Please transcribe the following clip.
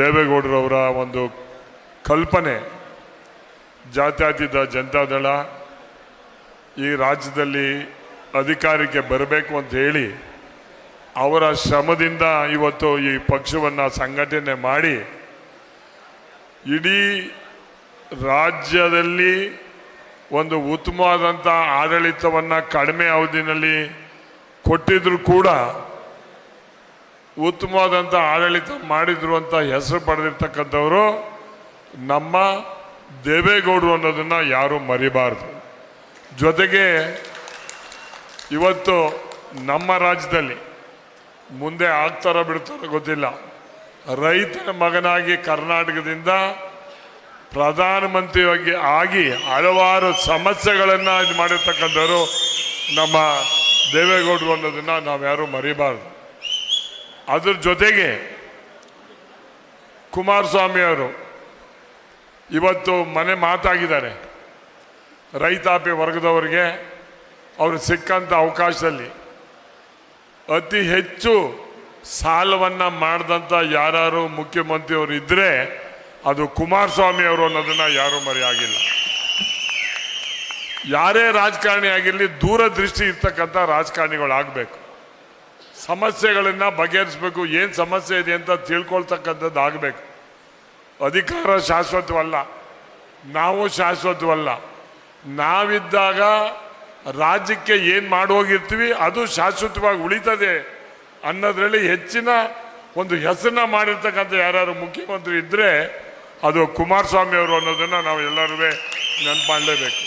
ದೇವೇಗೌಡರವರ ಒಂದು ಕಲ್ಪನೆ ಜಾತ್ಯತೀತ ಜನತಾದಳ ಈ ರಾಜ್ಯದಲ್ಲಿ ಅಧಿಕಾರಕ್ಕೆ ಬರಬೇಕು ಅಂತ ಹೇಳಿ ಅವರ ಶ್ರಮದಿಂದ ಇವತ್ತು ಈ ಪಕ್ಷವನ್ನು ಸಂಘಟನೆ ಮಾಡಿ ಇಡೀ ರಾಜ್ಯದಲ್ಲಿ ಒಂದು ಉತ್ತಮವಾದಂಥ ಆಡಳಿತವನ್ನು ಕಡಿಮೆ ಅವಧಿನಲ್ಲಿ ಕೊಟ್ಟಿದ್ರು ಕೂಡ ಉತ್ತಮವಾದಂಥ ಆಡಳಿತ ಮಾಡಿದ್ರು ಅಂತ ಹೆಸರು ಪಡೆದಿರ್ತಕ್ಕಂಥವರು ನಮ್ಮ ದೇವೇಗೌಡರು ಅನ್ನೋದನ್ನು ಯಾರೂ ಮರಿಬಾರ್ದು. ಜೊತೆಗೆ ಇವತ್ತು ನಮ್ಮ ರಾಜ್ಯದಲ್ಲಿ ಮುಂದೆ ಆಗ್ತಾರೋ ಬಿಡ್ತಾರೋ ಗೊತ್ತಿಲ್ಲ. ರೈತನ ಮಗನಾಗಿ ಕರ್ನಾಟಕದಿಂದ ಪ್ರಧಾನಮಂತ್ರಿಯಾಗಿ ಆಗಿ ಹಲವಾರು ಸಮಸ್ಯೆಗಳನ್ನು ಇದು ಮಾಡಿರ್ತಕ್ಕಂಥವ್ರು ನಮ್ಮ ದೇವೇಗೌಡರು ಅನ್ನೋದನ್ನು ನಾವು ಯಾರೂ ಮರಿಬಾರ್ದು. ಅದ್ರ ಜೊತೆಗೆ ಕುಮಾರಸ್ವಾಮಿ ಅವರು ಇವತ್ತು ಮನೆ ಮಾತಾಗಿದ್ದಾರೆ. ರೈತಾಪಿ ವರ್ಗದವರಿಗೆ ಅವರು ಸಿಕ್ಕಂಥ ಅವಕಾಶದಲ್ಲಿ ಅತಿ ಹೆಚ್ಚು ಸಾಲವನ್ನು ಮಾಡಿದಂಥ ಯಾರು ಮುಖ್ಯಮಂತ್ರಿಯವರು ಇದ್ದರೆ ಅದು ಕುಮಾರಸ್ವಾಮಿ ಅವರು ಅನ್ನೋದನ್ನು ಯಾರೂ ಮರೆಯಾಗಿಲ್ಲ. ಯಾರೇ ರಾಜಕಾರಣಿ ಆಗಿರಲಿ ದೂರದೃಷ್ಟಿ ಇರ್ತಕ್ಕಂಥ ರಾಜಕಾರಣಿಗಳಾಗಬೇಕು. ಸಮಸ್ಯೆಗಳನ್ನು ಬಗೆಹರಿಸಬೇಕು, ಏನು ಸಮಸ್ಯೆ ಇದೆ ಅಂತ ತಿಳ್ಕೊಳ್ತಕ್ಕಂಥದ್ದು ಆಗಬೇಕು. ಅಧಿಕಾರ ಶಾಶ್ವತವಲ್ಲ, ನಾವು ಶಾಶ್ವತವಲ್ಲ. ನಾವಿದ್ದಾಗ ರಾಜ್ಯಕ್ಕೆ ಏನು ಮಾಡೋಗಿರ್ತೀವಿ ಅದು ಶಾಶ್ವತವಾಗಿ ಉಳಿತದೆ ಅನ್ನೋದರಲ್ಲಿ ಹೆಚ್ಚಿನ ಒಂದು ಹೆಸರನ್ನ ಮಾಡಿರ್ತಕ್ಕಂಥ ಯಾರು ಮುಖ್ಯಮಂತ್ರಿ ಇದ್ದರೆ ಅದು ಕುಮಾರಸ್ವಾಮಿ ಅವರು ಅನ್ನೋದನ್ನು ನಾವು ಎಲ್ಲರೂ ನೆನಪು ಮಾಡಲೇಬೇಕು